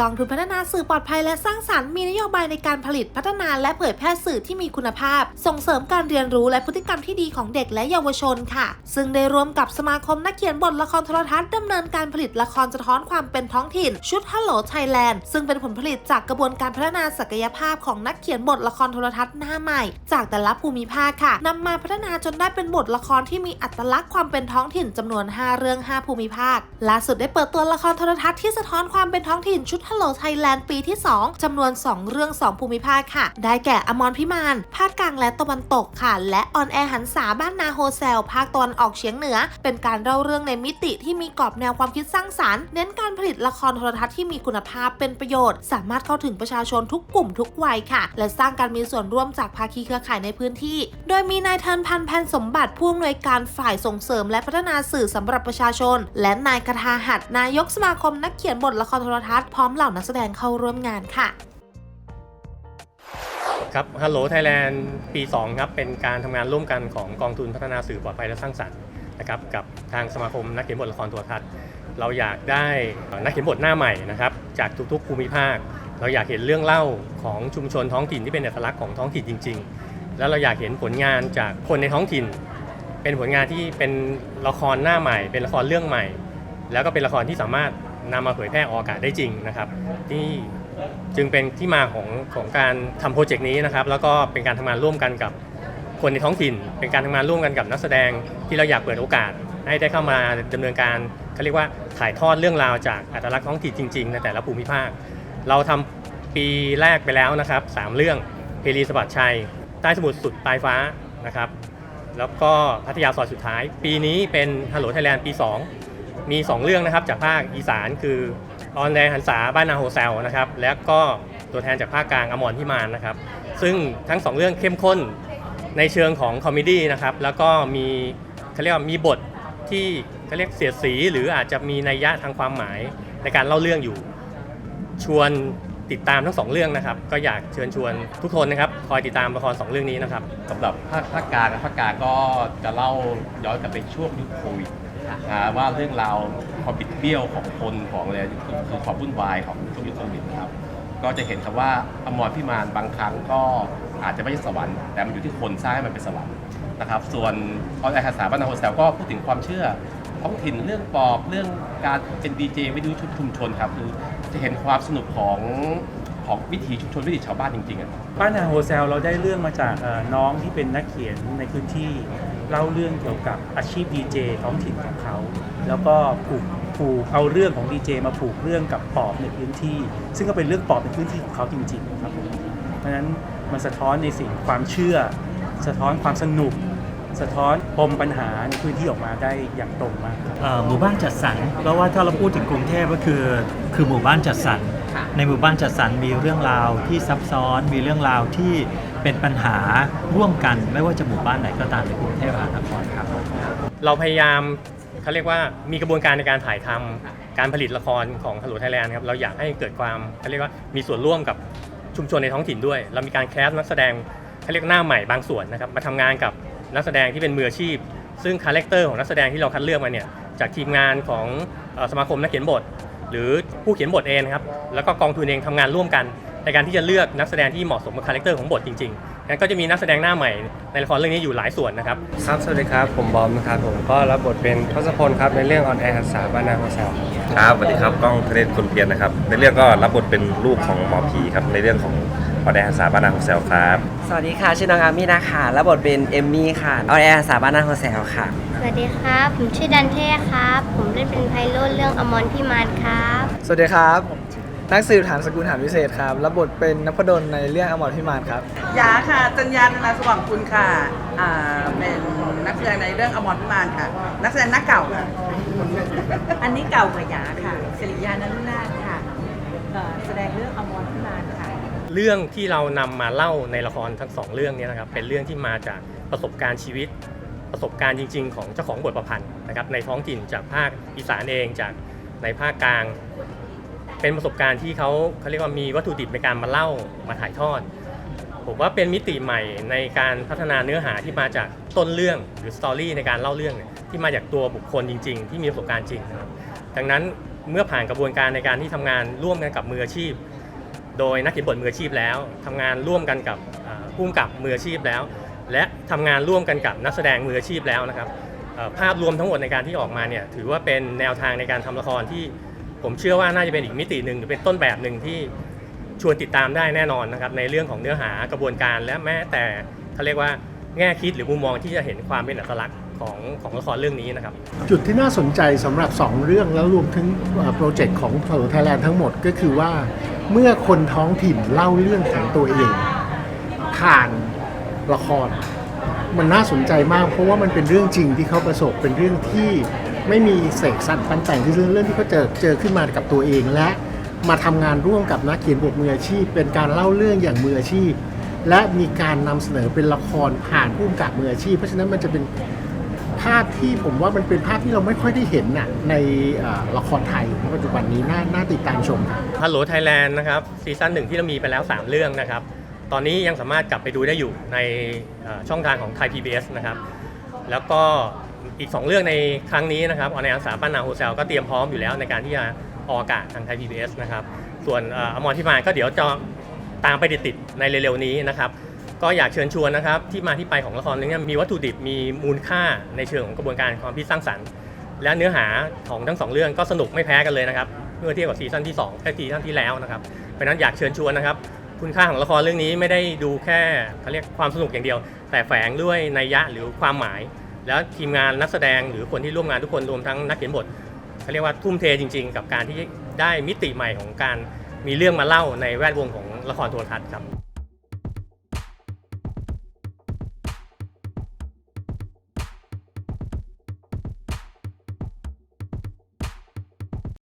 กองทุนพัฒนาสื่อปลอดภัยและสร้างสรรค์มีนโยบายในการผลิตพัฒนาและเผยแพร่สื่อที่มีคุณภาพ ส่งเสริมการเรียนรู้และพฤติกรรมที่ดีของเด็กและเยาวชนค่ะ ซึ่งได้ร่วมกับสมาคมนักเขียนบทละครโทรทัศน์ดำเนินการผลิตละครสะท้อนความเป็นท้องถิ่น ชุด Hello Thailand ซึ่งเป็นผลผลิตจากกระบวนการพัฒนาศักยภาพของนักเขียนบทละครโทรทัศน์หน้าใหม่ จากแต่ละภูมิภาคค่ะนำมาพัฒนาจนได้เป็นบทละครที่มีอัตลักษณ์ความเป็นท้องถิ่นจำนวน 5 เรื่อง 5 ภูมิภาคล่าสุดได้เปิดตัวละครโทรทัศน์ที่สะท้อนความเป็นท้องถิ่นชุด Hello Thailand ปีที่ 2จำนวน 2 เรื่อง 2 ภูมิภาคค่ะ ได้แก่อมรพิมาน ภาคกลางและตะวันตกค่ะ และออนแอร์หันษาบ้านนาโฮเซล ภาคตะวันออกเฉียงเหนือ เป็นการเล่าเรื่องในมิติที่มีกรอบแนวความคิดสร้างสรรค์ เน้นการผลิตละครโทรทัศน์ที่มีคุณภาพเป็นประโยชน์ สามารถเข้าถึงประชาชนทุกกลุ่มทุกวัยค่ะ และสร้างการมีส่วนร่วมจากภาคีเครือข่ายในพื้นที่ โดยมีนายเทินพันธ์แพนสมบัติผู้อำนวยการฝ่ายส่งเสริม และพัฒนาสื่อสำหรับประชาชน และนายคทาหัดนายกสมาคมนักเขียนบทละครโทรทัศน์พร้อมเหล่านักแสดงเข้าร่วมงานค่ะครับ Hello Thailand ปี 2 ครับ เป็นการทำงานร่วมกันของกองทุนพัฒนาสื่อปลอดภัยและสร้างสรรค์นะครับกับทางสมาคมนักเขียนบทละครโทรทัศน์ เราอยากได้นักเขียนบทหน้าใหม่นะครับจากทุกๆภูมิภาค เราอยากเห็นเรื่องเล่าของชุมชนท้องถิ่นที่เป็นเอกลักษณ์ของท้องถิ่นจริง ๆ แล้วเราอยากเห็นผลงานจากคนในท้องถิ่น เป็นผลงานที่เป็นละครหน้าใหม่ เป็นละครเรื่องใหม่ แล้วก็เป็นละครที่สามารถ นำมาเผยแพร่ออกอากาศได้จริงนะครับ ที่จึงเป็นที่มาของของการทำโปรเจกต์นี้นะครับ แล้วก็เป็นการทำงานร่วมกันกับคนในท้องถิ่น เป็นการทำงานร่วมกันกับนักแสดงที่เราอยากเปิดโอกาส ให้ได้เข้ามาดำเนินการเขาเรียกว่าถ่ายทอดเรื่องราวจากอัตลักษณ์ท้องถิ่นจริงๆในแต่ละภูมิภาค เราทำปีแรกไปแล้วนะครับสามเรื่องเพลีสะบัดชัย ใต้สมุทรสุดปลายฟ้านะครับ แล้วก็พัทยาซอยสุดท้าย ปีนี้เป็นฮัลโหลไทยแลนด์ปี 2 มี 2 เรื่องนะครับจากภาคอีสานคือออนแดงหันษาบ้านนาโฮเซลนะครับแล้วก็ตัวแทนจากภาคกลางอมรพิมานนะครับ ซึ่งทั้ง 2 เรื่องเข้มข้นในเชิงของคอมเมดี้นะครับแล้วก็มีเขาเรียกว่ามีบทที่เขาเรียกเสียดสี หรืออาจจะมีนัยยะทางความหมายในการเล่าเรื่องอยู่ ชวนติดตามทั้งสองเรื่องนะครับ ก็อยากเชิญชวนทุกคนนะครับ คอยติดตามละครสองเรื่องนี้นะครับ สำหรับภาคภาคกลางนะภาคกลางก็จะเล่าย้อนกลับไปช่วงยุคโควิด ว่าเรื่องราวความบิดเบี้ยวของคนของอะไรคือความวุ่นวายของช่วงยุคโควิดนะครับ ก็จะเห็นครับว่าอมรพิมานบางครั้งก็อาจจะไม่ใช่สวรรค์แต่มันอยู่ที่คนสร้างให้มันเป็นสวรรค์นะครับ ส่วนออนไลน์ภาษาบ้านนาโฮเซลก็พูดถึงความเชื่อท้องถิ่นเรื่องปอบเรื่องการเป็นดีเจวิทยุชุมชนครับคือจะเห็นความสนุกของของวิถีชุมชนวิถีชาวบ้านจริงๆอะบ้านนาโฮเซลเราได้เรื่องมาจากเอ่อน้องที่เป็นนักเขียนในพื้นที่ เล่าเรื่องเกี่ยวกับอาชีพดีเจท้องถิ่นของเขา แล้วก็ผูกผูกเอาเรื่องของดีเจมาผูกเรื่องกับปอบในพื้นที่ ซึ่งก็เป็นเรื่องปอบในพื้นที่ของเขาจริงๆครับผมเพราะฉะนั้นมันสะท้อนในสิ่งความเชื่อ สะท้อนความสนุก สะท้อนปมปัญหาในพื้นที่ออกมาได้อย่างตรงมากครับ เอ่อหมู่บ้านจัดสรรเพราะว่าถ้าเราพูดถึงกรุงเทพก็คือ คือหมู่บ้านจัดสรรในหมู่บ้านจัดสรรมีเรื่องราวที่ซับซ้อนมีเรื่องราวที่ เป็นปัญหาร่วมกันไม่ว่าจะหมู่บ้านไหนก็ตามในกรุงเทพมหานครครับ เราพยายามเขาเรียกว่ามีกระบวนการในการถ่ายทำการผลิตละครของ Hello Thailand ครับเราอยากให้เกิดความเขาเรียกว่ามีส่วนร่วมกับชุมชนในท้องถิ่นด้วย เรามีการแคสต์นักแสดงเขาเรียกหน้าใหม่บางส่วนนะครับมาทำงานกับนักแสดงที่เป็นมืออาชีพ ซึ่งคาแรคเตอร์ของนักแสดงที่เราคัดเลือกมาเนี่ยจากทีมงานของสมาคมนักเขียนบท หรือผู้เขียนบทเองนะครับแล้วก็กองทุนเองทำงานร่วมกัน ในการที่จะเลือกนักแสดงที่เหมาะสมกับคาแรคเตอร์ของบทจริงๆงั้นก็จะมีนักแสดงหน้าใหม่ในละครเรื่องนี้อยู่หลายส่วนนะครับ ครับ สวัสดีครับ ผมบอมนะครับผมก็รับบทเป็นทศพลครับในเรื่องออนแอร์หันษาบ้านนาโฮเซลครับสวัสดีครับก้องธเนศคนเพียรนะครับ ในเรื่องก็รับบทเป็นลูกของหมอผีครับในเรื่องของออแดนสาบานาของเซลครับสวัสดีค่ะชื่อน้องอามี่นะคะรับบทเป็นเอมมี่ค่ะออนแอร์สาบานาโฮเซลค่ะ สวัสดีครับ ผมชื่อดันเท่ครับ ผมเล่นเป็นไพโรจน์เรื่องอมรพิมานครับ สวัสดีครับ นักสืบฐานสกุลฐานพิเศษครับ รับบทเป็นนพดลในเรื่องอมรพิมานครับ ยาค่ะจัญญานาสว่างคุณค่ะอ่าเป็นนักแสดงในเรื่องอมรพิมานค่ะ นักแสดงหน้าเก่าค่ะ อันนี้เก่ากว่ายาค่ะสิริยานรุนาถค่ะเอ่อแสดงเรื่องอมรพิมานค่ะ เรื่องที่เรานำมาเล่าในละครทั้งสองเรื่องนี้นะครับเป็นเรื่องที่มาจากประสบการณ์ชีวิต ประสบการณ์จริง ๆ ของเจ้าของบทประพันธ์นะครับในท้องถิ่นจากภาคอีสานเองจากในภาคกลาง เป็นประสบการณ์ที่เขาเขาเรียกว่ามีวัตถุดิบในการมาเล่ามาถ่ายทอด ผมว่าเป็นมิติใหม่ในการพัฒนาเนื้อหาที่มาจากต้นเรื่องหรือสตอรี่ในการเล่าเรื่องเนี่ยที่มาจากตัวบุคคลจริง ๆ ที่มีประสบการณ์จริงนะครับดังนั้นเมื่อผ่านกระบวนการในการที่ทำงานร่วมกันกับมืออาชีพ โดยนักเขียนบทมืออาชีพแล้วทำงานร่วมกันกับผู้กำกับมืออาชีพแล้ว และทำงานร่วมกันกับนักแสดงมืออาชีพแล้วนะครับภาพรวมทั้งหมดในการที่ออกมาเนี่ยถือว่าเป็นแนวทางในการทำละครที่ ผมเชื่อว่าน่าจะเป็นอีกมิติหนึ่งหรือเป็นต้นแบบหนึ่งที่ชวนติดตามได้แน่นอนนะครับในเรื่องของเนื้อหากระบวนการและแม้แต่เขาเรียกว่าแง่คิดหรือมุมมองที่จะเห็นความเป็นอัตลักษณ์ของของละครเรื่องนี้นะครับ จุดที่น่าสนใจสำหรับ 2 เรื่องแล้วรวมถึงโปรเจกต์ของถนนไทยแลนด์ทั้งหมดก็คือว่า เมื่อคนท้องถิ่นเล่าเรื่องของตัวเองผ่านละคร มันน่าสนใจมาก เพราะว่ามันเป็นเรื่องจริงที่เขาประสบเป็นเรื่องที่ไม่มีเสกสรรปันแต่งที่เรื่องที่เขาเจอเจอขึ้นมากับตัวเองและมาทำงานร่วมกับนักเขียนบทมืออาชีพ เป็นการเล่าเรื่องอย่างมืออาชีพ และมีการนำเสนอเป็นละครผ่านผู้กำกับมืออาชีพ เพราะฉะนั้นมันจะเป็นภาพที่ผมว่ามันเป็นภาพที่เราไม่ค่อยได้เห็นน่ะในละครไทยในปัจจุบันนี้น่าน่าติดตามชมครับฮัลโหลไทยแลนด์นะครับซีซั่นหนึ่งที่เรามีไปแล้ว 3 เรื่องนะครับ ตอนนี้ยังสามารถกลับไปดูได้อยู่ในช่องทางของไทย PBS นะครับ แล้วก็อีก 2 เรื่องในครั้งนี้นะครับออนไลน์สาป้นนาโฮเซลก็เตรียมพร้อมอยู่แล้วในการที่จะออกอากาศทางไทย PBS นะครับ ส่วนอมรที่มาก็เดี๋ยวจะตามไปติดๆในเร็วๆนี้นะครับ ก็อยากเชิญชวนนะครับที่มาที่ไปของละครเรื่องนี้มีวัตถุดิบมีมูลค่าในเชิงของกระบวนการความคิดสร้างสรรค์ และเนื้อหาของทั้งสองเรื่องก็สนุกไม่แพ้กันเลยนะครับเมื่อเทียบกับซีซั่นที่2แค่ซีซั่นที่แล้วนะครับเพราะนั้นอยากเชิญชวนนะครับ คุณค่าของละครเรื่องนี้ไม่ได้ดูแค่เขาเรียกความสนุกอย่างเดียว แต่แฝงด้วยนัยยะหรือความหมาย แล้วทีมงานนักแสดงหรือคนที่ร่วมงานทุกคนรวมทั้งนักเขียนบทเขาเรียกว่าทุ่มเทจริง ๆ กับการที่ได้มิติใหม่ของการมีเรื่องมาเล่าในแวดวงของละครโทรทัศน์ครับ